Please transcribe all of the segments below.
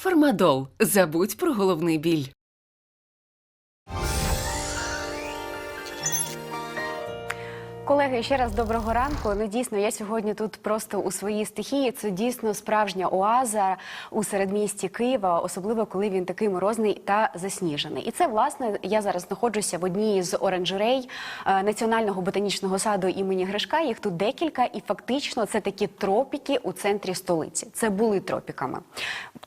Фармадол. Забудь про головний біль. Колеги, ще раз доброго ранку. Ну дійсно, я сьогодні тут просто у своїй стихії. Це дійсно справжня оаза у середмісті Києва, особливо коли він такий морозний та засніжений. І це власне я зараз знаходжуся в одній з оранжерей е, національного ботанічного саду імені Гришка. Їх тут декілька, і фактично це такі тропіки у центрі столиці. Це були тропіками.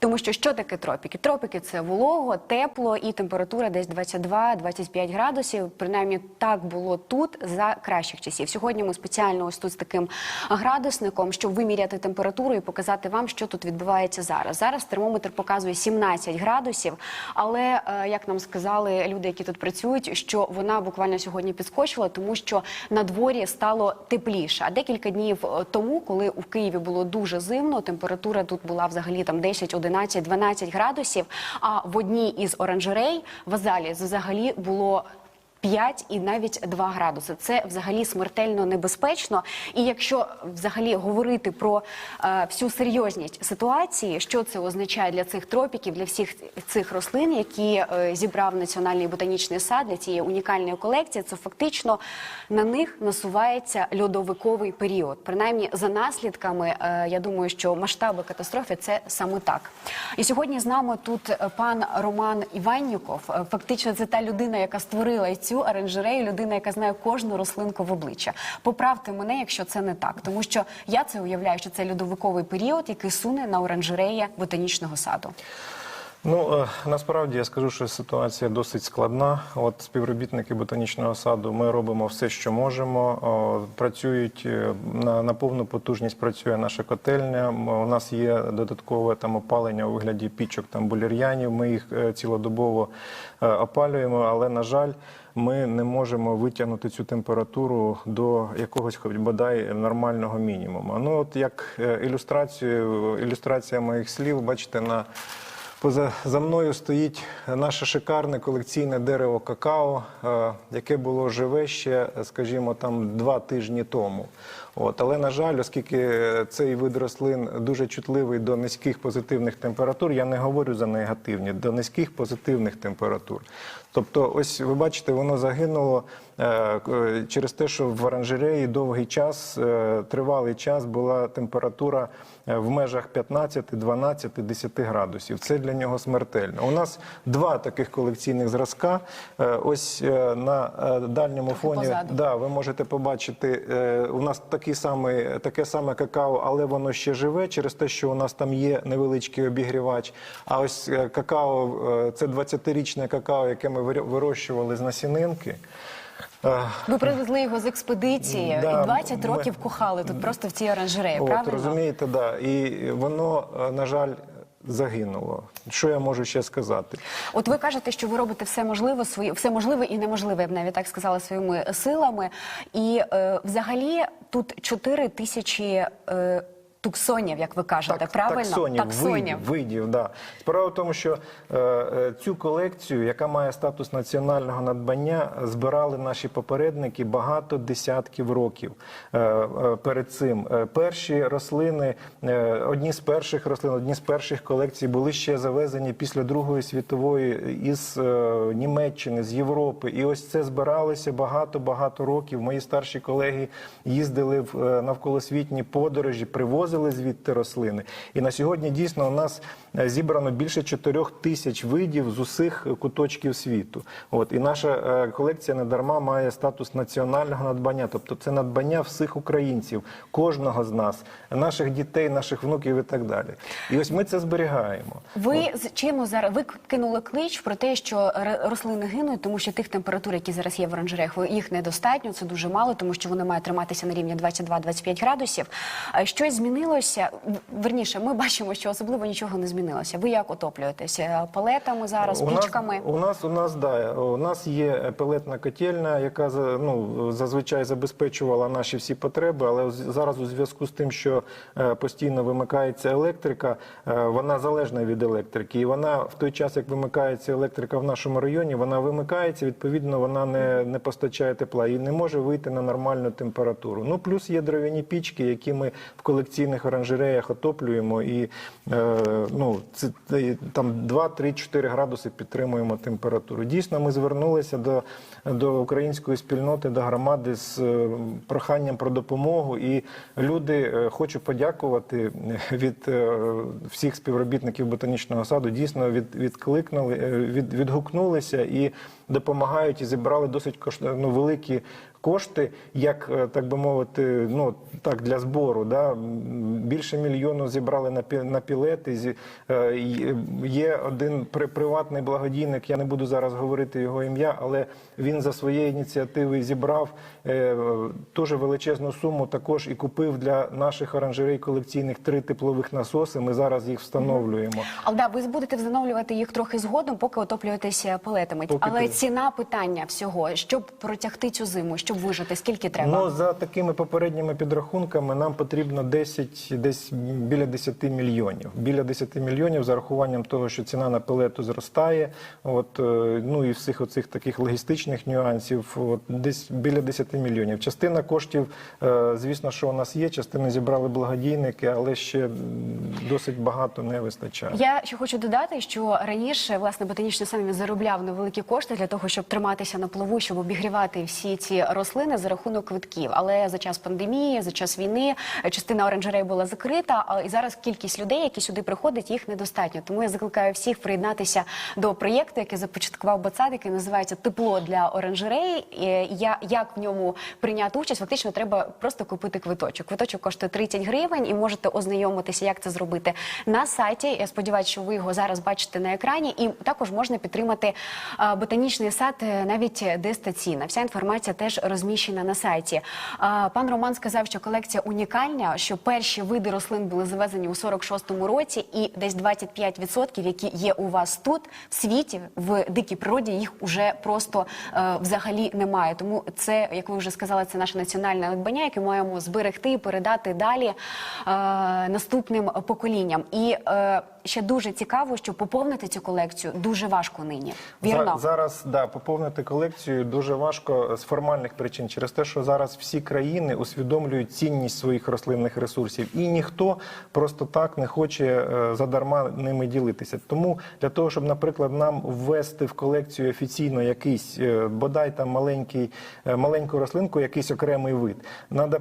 Тому що що таке тропіки? Тропіки це волого, тепло і температура десь 22-25 градусів. Принаймні так було тут за кращих часів. Сьогодні ми спеціально ось тут з таким градусником, щоб виміряти температуру і показати вам, що тут відбувається зараз. Зараз термометр показує 17 градусів, але е, як нам сказали люди, які тут працюють, що вона буквально сьогодні підскочила, тому що на дворі стало тепліше. А декілька днів е, тому, коли у Києві було дуже зимно, температура тут була взагалі там 10, 11, 12 градусів. А в одній із оранжерей в залі взагалі було 5 і навіть 2 градуси. Це взагалі смертельно небезпечно. І якщо взагалі говорити про е, всю серйозність ситуації, що це означає для цих тропіків, для всіх цих рослин, які е, зібрав Національний ботанічний сад для цієї унікальної колекції, це фактично на них насувається льодовиковий період. Принаймні, за наслідками, е, я думаю, що масштаби катастрофи це саме так. І сьогодні з нами тут е, пан Роман Іванніков. Е, Фактично, це та людина, яка створила цю оранжерею, людина, яка знає кожну рослинку в обличчя. Поправте мене, якщо це не так, тому що я це уявляю, що це льодовиковий період, який суне на оранжереї ботанічного саду. Ну е, насправді я скажу, що ситуація досить складна. От співробітники ботанічного саду, ми робимо все, що можемо. Працюють е, на, на повну потужність. Працює наша котельня. У нас є додаткове там опалення у вигляді пічок там булір'янів. Ми їх е, цілодобово опалюємо, але на жаль. Ми не можемо витягнути цю температуру до якогось хоч бодай нормального мінімуму. Ну от як ілюстрацію, ілюстрація моїх слів, бачите, на Поза за мною стоїть наше шикарне колекційне дерево какао, е, яке було живе ще, скажімо, там два тижні тому. От, але на жаль, оскільки цей вид рослин дуже чутливий до низьких позитивних температур, я не говорю за негативні, до низьких позитивних температур. Тобто, ось ви бачите, воно загинуло через те, що в оранжереї довгий час, е, тривалий час була температура е, в межах 15, 12, 10 градусів. Це для нього смертельно. У нас два таких колекційних зразка. Е, Ось е, на е, дальньому фоні позаду. да, ви можете побачити, е, у нас такий самий, таке саме какао, але воно ще живе через те, що у нас там є невеличкий обігрівач. А ось е, какао, е, це 20-річне какао, яке ми вирощ- вирощували з насінинки. Ви привезли його з експедиції Да, і 20 ми- років кохали тут просто в цій оранжереї. От, правильно? розумієте, да. І воно, е, на жаль, загинуло. Що я можу ще сказати? От ви кажете, що ви робите все можливе, свої все можливе і неможливе, я б навіть так сказала, своїми силами. І е, взагалі тут 4 тисячі е, туксонів, як ви кажете, правильно? таксонів, видів, видів, да. Справа в тому, що е, е, цю колекцію, яка має статус національного надбання, збирали наші попередники багато десятків років е, е, перед цим. Е, перші рослини, е, одні з перших рослин, одні з перших колекцій були ще завезені після Другої світової із е, Німеччини, з Європи. І ось це збиралося багато-багато років. Мої старші колеги їздили в е, навколосвітні подорожі, привозили звідти рослини. І на сьогодні дійсно у нас зібрано більше 4 тисяч видів з усіх куточків світу. От і наша е, колекція не дарма має статус національного надбання, тобто це надбання всіх українців, кожного з нас, наших дітей, наших внуків і так далі. І ось ми це зберігаємо. Ви з чим зараз ви кинули клич про те, що рослини гинуть, тому що тих температур, які зараз є в оранжереях, їх недостатньо. Це дуже мало, тому що вони мають триматися на рівні 22-25 градусів. Щось змінилося? Верніше, ми бачимо, що особливо нічого не змінилося. Ви як отоплюєтеся? Палетами зараз, У пічками? Нас, у нас у нас да у нас є пелетна котельня, яка ну зазвичай забезпечувала наші всі потреби, але зараз у зв'язку з тим, що е, постійно вимикається електрика, е, вона залежна від електрики, і вона в той час, як вимикається електрика в нашому районі, вона вимикається. Відповідно, вона не, не постачає тепла і не може вийти на нормальну температуру. Ну плюс є дров'яні пічки, які ми в професійних оранжереях отоплюємо і е, ну, це, це, там 2-3-4 градуси підтримуємо температуру. Дійсно, ми звернулися до, до української спільноти, до громади з е, проханням про допомогу. І люди е, хочу подякувати від е, всіх співробітників ботанічного саду. Дійсно від, відкликнули, від, відгукнулися і допомагають і зібрали досить ну, великі кошти, як так би мовити, ну так для збору. Да? Більше мільйону зібрали на на пілети. Е, Є один при- приватний благодійник. Я не буду зараз говорити його ім'я, але він за своєю ініціативою зібрав е, дуже величезну суму. Також і купив для наших оранжерей колекційних три теплових насоси. Ми зараз їх встановлюємо. Але да, ви будете встановлювати їх трохи згодом, поки отоплюєтеся пелетами. Поки Але ти- ціна питання всього, щоб протягти цю зиму, щоб вижити, скільки треба? Ну за такими попередніми підрахунками нам потрібно 10, десь біля 10 мільйонів. Біля 10 мільйонів за рахуванням того, що ціна на пелету зростає. От е, ну і всіх оцих таких логістичних нюансів. От десь біля 10 мільйонів. Частина коштів, е, звісно, що у нас є. Частину зібрали благодійники, але ще досить багато не вистачає. Я ще хочу додати, що раніше власне ботанічний саміт заробляв невеликі кошти для того, щоб триматися на плаву, щоб обігрівати всі ці рослини за рахунок квитків. Але за час пандемії, за час війни, е, частина оранжерей була закрита. І зараз кількість людей, які сюди приходять, їх недостатньо. Тому я закликаю всіх приєднатися до проєкту, який започаткував Бацад, який називається Тепло для оранжерей. Е, Я як в ньому прийняти участь? Фактично, треба просто купити квиточок. Квиточок коштує 30 гривень, і можете ознайомитися, як це зробити на сайті. Я сподіваюся, що ви його зараз бачите на екрані. І також можна підтримати ботанічний сад е, навіть дистанційно. Вся інформація теж розміщена на сайті. Пан Роман сказав, що колекція унікальна, що перші види рослин були завезені у 46-му році, і десь 25%, які є у вас тут в світі в дикій природі, їх уже просто е, взагалі немає. Тому це, як ви вже сказали, це наше національне надбання, яке маємо зберегти і передати далі е, наступним поколінням. І е, ще дуже цікаво, що поповнити цю колекцію дуже важко нині. Вірно? За- зараз да, поповнити колекцію дуже важко з формальних причин, через те, що зараз всі країни усвідомлюють цінність своїх рослинних ресурсів, і ніхто просто так не хоче е, задарма ними ділитися. Тому для того, щоб, наприклад, нам ввести в колекцію офіційно якийсь е, бодай там маленький, е, маленьку рослинку, якийсь окремий вид, треба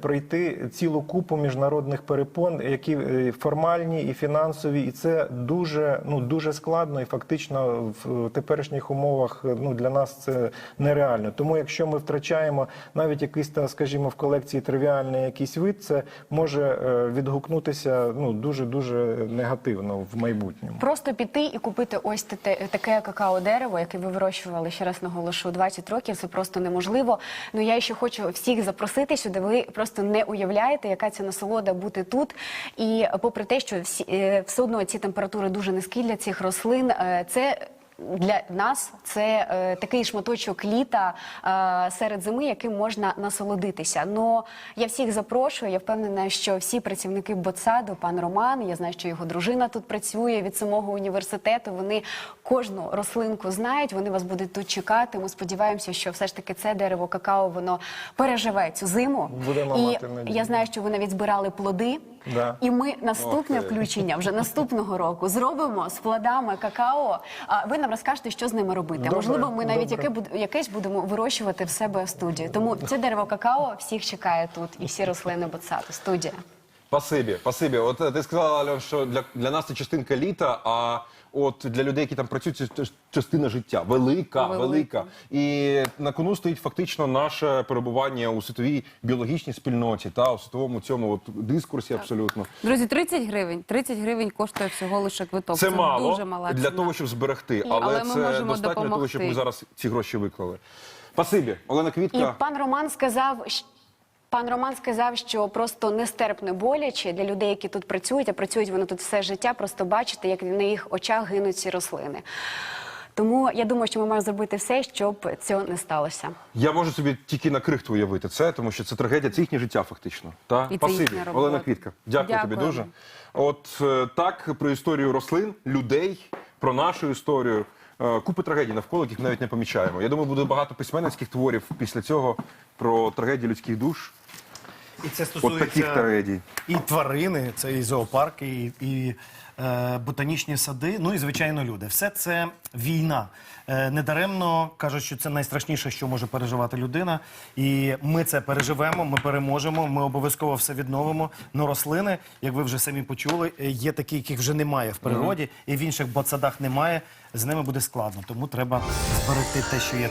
пройти цілу купу міжнародних перепон, які формальні і фінансові, і це дуже ну дуже складно, і фактично в теперішніх умовах е, ну для нас це нереально. Тому якщо ми втрачаємо навіть якийсь та, скажімо, в колекції тривіальний якийсь вид, це може е, відгукнутися ну дуже дуже негативно в майбутньому. Просто піти і купити ось таке какао-дерево, яке ви вирощували, ще раз наголошу, 20 років, це просто неможливо. Ну я ще хочу всіх запросити сюди. Ви просто не уявляєте, яка це насолода бути тут. І попри те, що всі, е, все одно ці температури дуже низькі для цих рослин, е, це. Для нас це е, такий шматочок літа е, серед зими, яким можна насолодитися. Но я всіх запрошую. Я впевнена, що всі працівники Ботсаду, пан Роман, я знаю, що його дружина тут працює від самого університету. Вони кожну рослинку знають. Вони вас будуть тут чекати. Ми сподіваємося, що все ж таки це дерево какао воно переживе цю зиму. Будемо І мати я знаю, що ви навіть збирали плоди. Да. І ми наступне Ох включення вже наступного року зробимо з плодами какао. А ви нам розкажете, що з ними робити. Добре, Можливо, ми навіть яке якесь будемо вирощувати в себе в студії. Тому це дерево какао всіх чекає тут, і всі рослини Боцату. Студія. Спасибі, спасибі. От е, ти сказала, Альон, що для, для нас це частинка літа, а от для людей, які там працюють, це частина життя. Велика, Велика. велика. І на кону стоїть фактично наше перебування у світовій біологічній спільноті та у світовому цьому от дискурсі абсолютно. Друзі, 30 гривень. 30 гривень коштує всього лише квиток. Це, мало дуже мала для ціна. того, щоб зберегти, але, Але ми це можемо достатньо для того, щоб ми зараз ці гроші виклали. Спасибі, Олена І пан Роман сказав. Пан Роман сказав, що просто нестерпно боляче для людей, які тут працюють, а працюють вони тут все життя, просто бачити, як на їх очах гинуть ці рослини. Тому я думаю, що ми маємо зробити все, щоб цього не сталося. Я можу собі тільки на крихту уявити це, тому що це трагедія, це їхнє життя фактично. Та І це їхня робота. Олена Квітка. Дякую, тобі дуже. От е, так про історію рослин, людей, про нашу історію. Е, Купи трагедій навколо, яких навіть не помічаємо. Я думаю, буде багато письменницьких творів після цього про трагедії людських душ. І це От стосується трагедій. і тварини, це і зоопарки, і, і е, ботанічні сади. Ну і звичайно, люди. Все це війна. Е, недаремно кажуть, що це найстрашніше, що може переживати людина. І ми це переживемо, ми переможемо. Ми обов'язково все відновимо. Ну, рослини, як ви вже самі почули, е, є такі, яких вже немає в природі, і в інших ботсадах немає. З ними буде складно. Тому треба зберегти те, що є